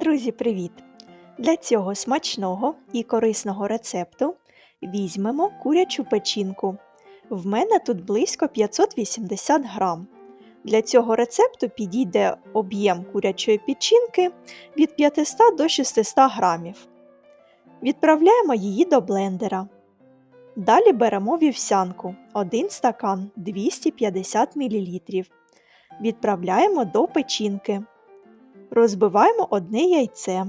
Друзі, привіт! Для цього смачного і корисного рецепту візьмемо курячу печінку. В мене тут близько 580 грам. Для цього рецепту підійде об'єм курячої печінки від 500 до 600 грамів. Відправляємо її до блендера. Далі беремо вівсянку 1 стакан 250 мл. Відправляємо до печінки. Розбиваємо одне яйце,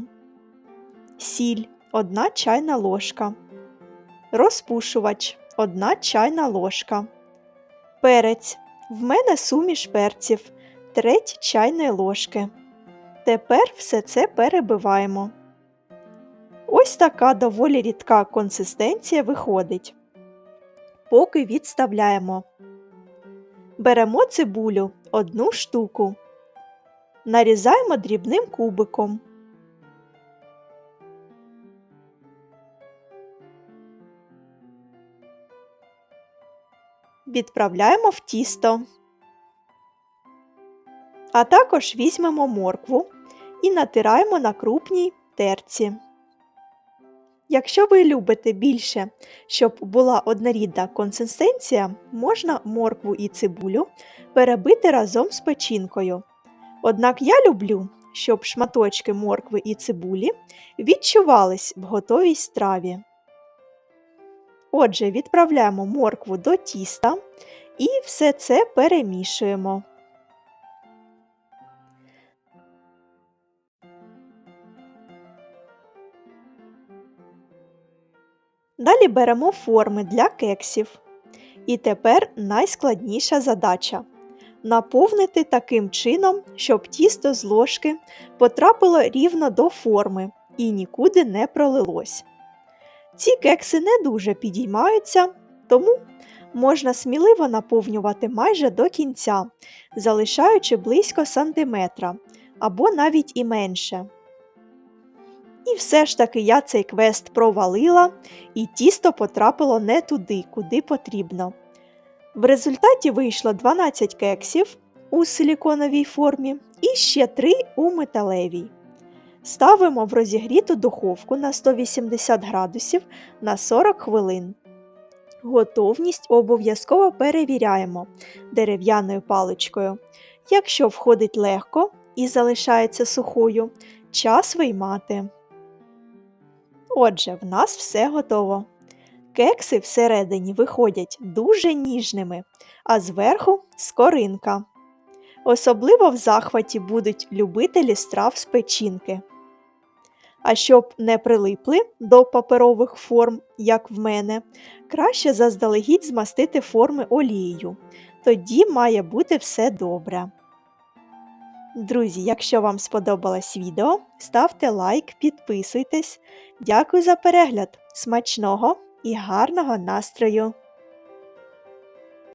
сіль 1 чайна ложка, розпушувач 1 чайна ложка, перець. В мене суміш перців треть чайної ложки. Тепер все це перебиваємо. Ось така доволі рідка консистенція виходить. Поки відставляємо. Беремо цибулю одну штуку. Нарізаємо дрібним кубиком. Відправляємо в тісто. А також візьмемо моркву і натираємо на крупній терці. Якщо ви любите більше, щоб була однорідна консистенція, можна моркву і цибулю перебити разом з печінкою. Однак я люблю, щоб шматочки моркви і цибулі відчувались в готовій страві. Отже, відправляємо моркву до тіста і все це перемішуємо. Далі беремо форми для кексів. І тепер найскладніша задача наповнити таким чином, щоб тісто з ложки потрапило рівно до форми і нікуди не пролилось. Ці кекси не дуже підіймаються, тому можна сміливо наповнювати майже до кінця, залишаючи близько сантиметра або навіть і менше. І все ж таки я цей квест провалила, і тісто потрапило не туди, куди потрібно. В результаті вийшло 12 кексів у силіконовій формі і ще 3 у металевій. Ставимо в розігріту духовку на 180 градусів на 40 хвилин. Готовність обов'язково перевіряємо дерев'яною паличкою. Якщо входить легко і залишається сухою, час виймати. Отже, в нас все готово. Кекси всередині виходять дуже ніжними, а зверху скоринка. Особливо в захваті будуть любителі страв з печінки. А щоб не прилипли до паперових форм, як в мене, краще заздалегідь змастити форми олією. Тоді має бути все добре. Друзі, якщо вам сподобалось відео, ставте лайк, підписуйтесь. Дякую за перегляд! Смачного! І гарного настрою!